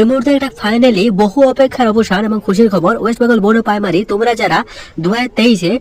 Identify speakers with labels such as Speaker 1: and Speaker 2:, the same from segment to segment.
Speaker 1: এই মুহূর্তে একটা ফাইনালি বহু অপেক্ষার অবসান এবং খুশির খবর। ওয়েস্ট বেঙ্গল বোর্ড প্রাইমারি তোমরা যারা দু হাজার তেইশে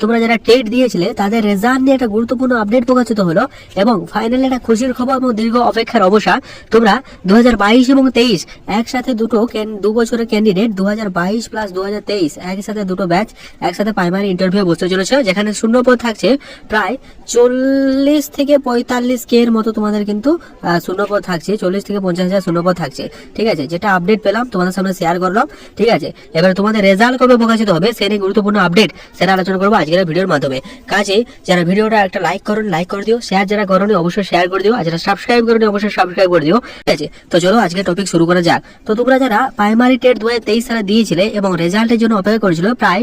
Speaker 1: তোমরা যারা টেট দিয়েছিলে তাদের রেজাল্ট নিয়ে একটা গুরুত্বপূর্ণ আপডেট প্রকাশিত হলো এবং ফাইনালি একটা খুশির খবর এবং দীর্ঘ অপেক্ষার অবসান। তোমরা দু হাজার বাইশ এবং তেইশ একসাথে দুটো দু বছরের ক্যান্ডিডেট দু হাজার বাইশ প্লাস দু হাজার তেইশ একসাথে দুটো ব্যাচ একসাথে প্রাইমারি ইন্টারভিউ বসতে চলেছে। যেখানে শূন্যপদ থাকছে প্রায় চল্লিশ থেকে পঁয়তাল্লিশ কে এর মতো তোমাদের কিন্তু আহ, শূন্যপদ থাকছে চল্লিশ থেকে পঞ্চাশ হাজার শূন্যপদ থাকছে। ঠিক আছে? যেটা আপডেট পেলাম, তোমাদের সামনে শেয়ার করলাম, ঠিক আছে? এবার তোমাদের রেজাল্ট কবে প্রকাশিত হবে সে নিয়ে গুরুত্বপূর্ণ আপডেট সেটা আলোচনা করব আজকের ভিডিওর মাধ্যমে। কাজে, যারা ভিডিওটা একটা লাইক করুন লাইক করে দিও শেয়ার যারা করনি, অবশ্যই শেয়ার করে দিও, আর যারা সাবস্ক্রাইব করনি, অবশ্যই সাবস্ক্রাইব করে দিও, ঠিক আছে? তো চলো আজকে টপিক শুরু করা যাক। তো তোমরা যারা প্রাইমারি টেট দু হাজার তেইশ সালে দিয়েছিলে এবং রেজাল্টের জন্য অপেক্ষা করেছিল, প্রায়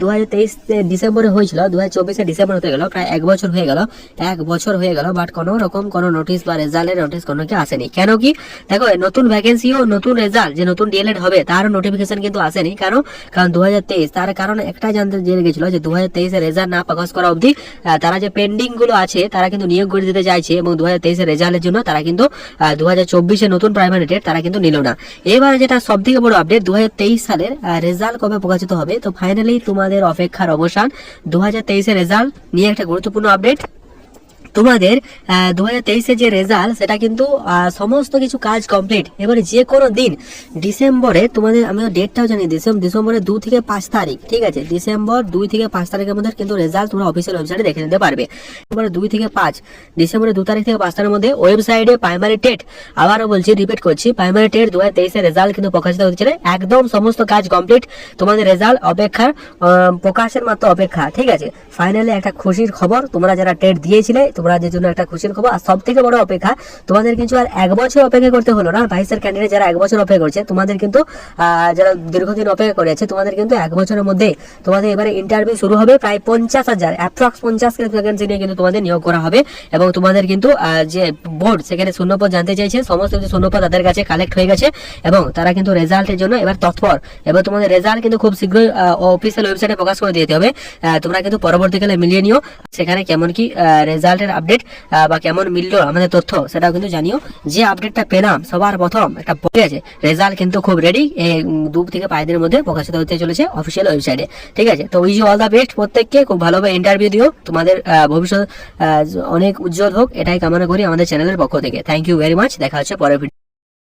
Speaker 1: দু হাজার তেইশ ডিসেম্বরে হয়েছিল দু হাজার ডিসেম্বর হতে গেল, প্রায় এক বছর হয়ে গেল, এক বছর হয়ে গেল বাট কোনো রকম কোনো নোটিশ বা রেজাল্টের নোটিশ কোনো কি আসেনি। কেন কি? দেখো, নতুন ভ্যাকেন্সি ও নতুন রেজাল্ট যে নতুন ডিএলএড হবে তারও নোটিফিকেশন কিন্তু আসেনি। কেন কারণ দু তার কারণ একটা জানতে জেনে গেছিল যে দু হাজার রেজাল্ট না প্রকাশ করা অবধি তারা যে পেন্ডিংগুলো আছে, তারা কিন্তু নিয়োগ করে দিতে চাইছে এবং দু হাজার রেজাল্টের জন্য তারা কিন্তু দু হাজার নতুন প্রাইমারি ডেট তারা কিন্তু নিল না। এবারে যেটা সব থেকে বড় আপডেট দু সালের রেজাল্ট কবে প্রকাশিত হবে? তো ফাইনালি তোমাদের অপেক্ষার অবসান দু হাজার রেজাল্ট নিয়ে একটা গুরুত্বপূর্ণ আপডেট তোমাদের দু হাজার যে রেজাল্ট সেটা কিন্তু সমস্ত কিছু কাজ কমপ্লিট এবারে যে কোনো দিন, ডিসেম্বরে তোমাদের আমি ডেটটাও জানি ডিসেম্বর ডিসেম্বরের দু থেকে পাঁচ তারিখ, ঠিক আছে? ডিসেম্বর দুই থেকে পাঁচ তারিখের মধ্যে কিন্তু রেজাল্ট তোমরা অফিসিয়াল ওয়েবসাইটে দেখে নিতে পারবে। ডিসেম্বরের দুই থেকে পাঁচ, ডিসেম্বরের দু তারিখ থেকে পাঁচ তারিখের মধ্যে ওয়েবসাইটে প্রাইমারি টেট আবারও বলছি রিপিট করছি প্রাইমারি টেট দু হাজার রেজাল্ট কিন্তু প্রকাশিত হচ্ছে একদম সমস্ত কাজ কমপ্লিট তোমাদের রেজাল্ট অপেক্ষার প্রকাশের মাত্র অপেক্ষা, ঠিক আছে? ফাইনালি একটা খুশির খবর, তোমরা যারা টেট দিয়েছিলে, তোমরা যে জন্য একটা খুশির খবর। আর সব থেকে বড় অপেক্ষা, তোমাদের কিন্তু আর এক বছর অপেক্ষা করতে হলো না। বাইশের ক্যান্ডিডেট যারা এক বছর অপেক্ষা করছে, তোমাদের কিন্তু যারা দীর্ঘদিন অপেক্ষা করে আছে তোমাদের কিন্তু এক বছরের মধ্যে তোমাদের এবারে ইন্টারভিউ শুরু হবে প্রায় পঞ্চাশ হাজার অ্যাপ্রক্স পঞ্চাশ ভ্যাকেন্সি নিয়ে কিন্তু তোমাদের নিয়োগ করা হবে। এবং তোমাদের কিন্তু যে বোর্ড সেখানে শূন্যপদ জানতে চাইছে, সমস্ত কিছু শূন্যপদ তাদের কাছে কালেক্ট হয়ে গেছে। এবং তারা কিন্তু রেজাল্টের জন্য এবার তৎপর। এবার তোমাদের রেজাল্ট কিন্তু খুব শীঘ্রই অফিসিয়াল ওয়েবসাইটে প্রকাশ করে দিতে হবে। তোমরা কিন্তু পরবর্তীকালে মিলিয়ে নিও। সেখানে কেমন কি রেজাল্টের আপডেট বা কেমন মিললো আমাদের তথ্য সেটাও কিন্তু জানিও। যে আপডেটটা পেলাম, সবার প্রথম একটা বলে আছে রেজাল্ট কিন্তু খুব রেডি দু থেকে পাঁচ দিনের মধ্যে প্রকাশিত হতে চলেছে অফিসিয়াল ওয়েবসাইটে ঠিক আছে? তো উইজ অল দ্য বেস্ট প্রত্যেককে, খুব ভালোভাবে ইন্টারভিউ দিও। তোমাদের ভবিষ্যৎ অনেক উজ্জ্বল হোক, এটাই কামনা করি আমাদের চ্যানেলের পক্ষ থেকে। থ্যাংক ইউ ভেরি মাচ দেখা হচ্ছে পরের ভিডিও